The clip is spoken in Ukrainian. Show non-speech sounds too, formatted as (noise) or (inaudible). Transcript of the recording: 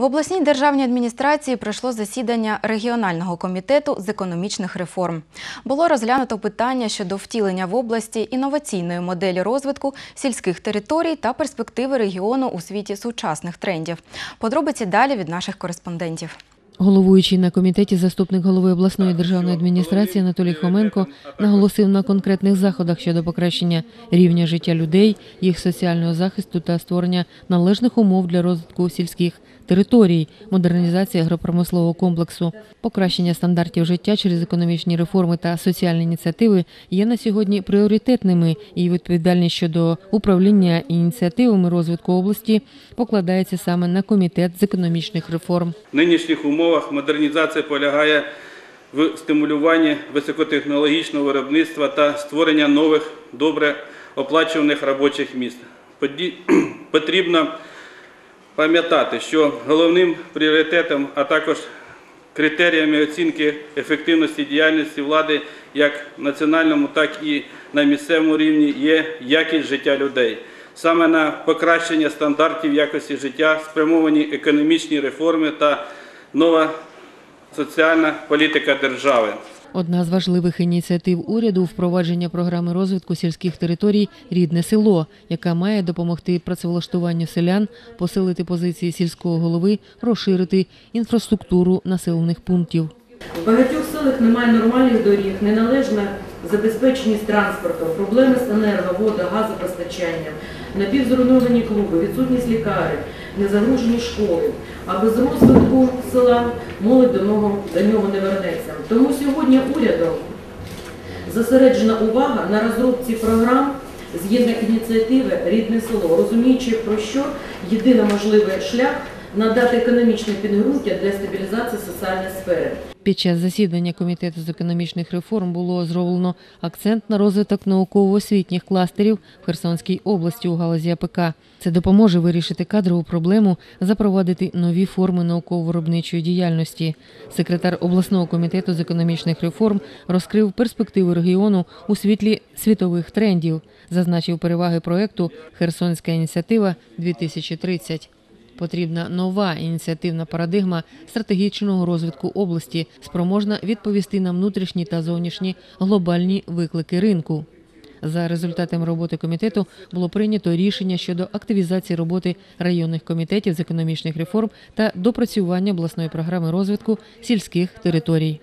В обласній державній адміністрації пройшло засідання регіонального комітету з економічних реформ. Було розглянуто питання щодо втілення в області інноваційної моделі розвитку сільських територій та перспективи регіону у світі сучасних трендів. Подробиці далі від наших кореспондентів. Головуючий на комітеті заступник голови обласної державної адміністрації Анатолій Хоменко наголосив на конкретних заходах щодо покращення рівня життя людей, їх соціального захисту та створення належних умов для розвитку сільських територій, модернізації агропромислового комплексу, покращення стандартів життя через економічні реформи та соціальні ініціативи є на сьогодні пріоритетними, і відповідальність щодо управління ініціативами розвитку області покладається саме на комітет з економічних реформ. Нинішніх умовах модернізація полягає в стимулюванні високотехнологічного виробництва та створення нових добре оплачуваних робочих місць. (clears throat) Потрібно пам'ятати, що головним пріоритетом, а також критеріями оцінки ефективності діяльності влади як національному, так і на місцевому рівні є якість життя людей. Саме на покращення стандартів якості життя спрямовані економічні реформи та нова соціальна політика держави. Одна з важливих ініціатив уряду впровадження програми розвитку сільських територій Рідне село, яка має допомогти працевлаштуванню селян, посилити позиції сільського голови, розширити інфраструктуру населених пунктів. В багатьох селах немає нормальних доріг, неналежна забезпеченість транспортом, проблеми з енерго, вода, газопостачанням, напівзруйновані клуби, відсутність лікарень, незагружені школи. А без розвитку села молодь до нього, до нього не вернеться. Тому сьогодні урядом зосереджена увага на розробці програм згідно ініціативи Рідне село, розуміючи про що єдиний можливий шлях надати економічне підґрунтя для стабілізації соціальної сфери. Під час засідання комітету з економічних реформ було зроблено акцент на розвиток науково-освітніх кластерів в Херсонській області у галузі АПК. Це допоможе вирішити кадрову проблему, запровадити нові форми науково-виробничої діяльності. Секретар обласного комітету з економічних реформ розкрив перспективи регіону у світлі світових трендів, зазначив переваги проекту Херсонська ініціатива 2030 Потрібна нова ініціативна парадигма стратегічного розвитку області, спроможна відповісти на внутрішні та зовнішні глобальні виклики ринку. За результатами роботи комітету було прийнято рішення щодо активізації роботи районних комітетів з економічних реформ та допрацювання обласної програми розвитку сільських територій.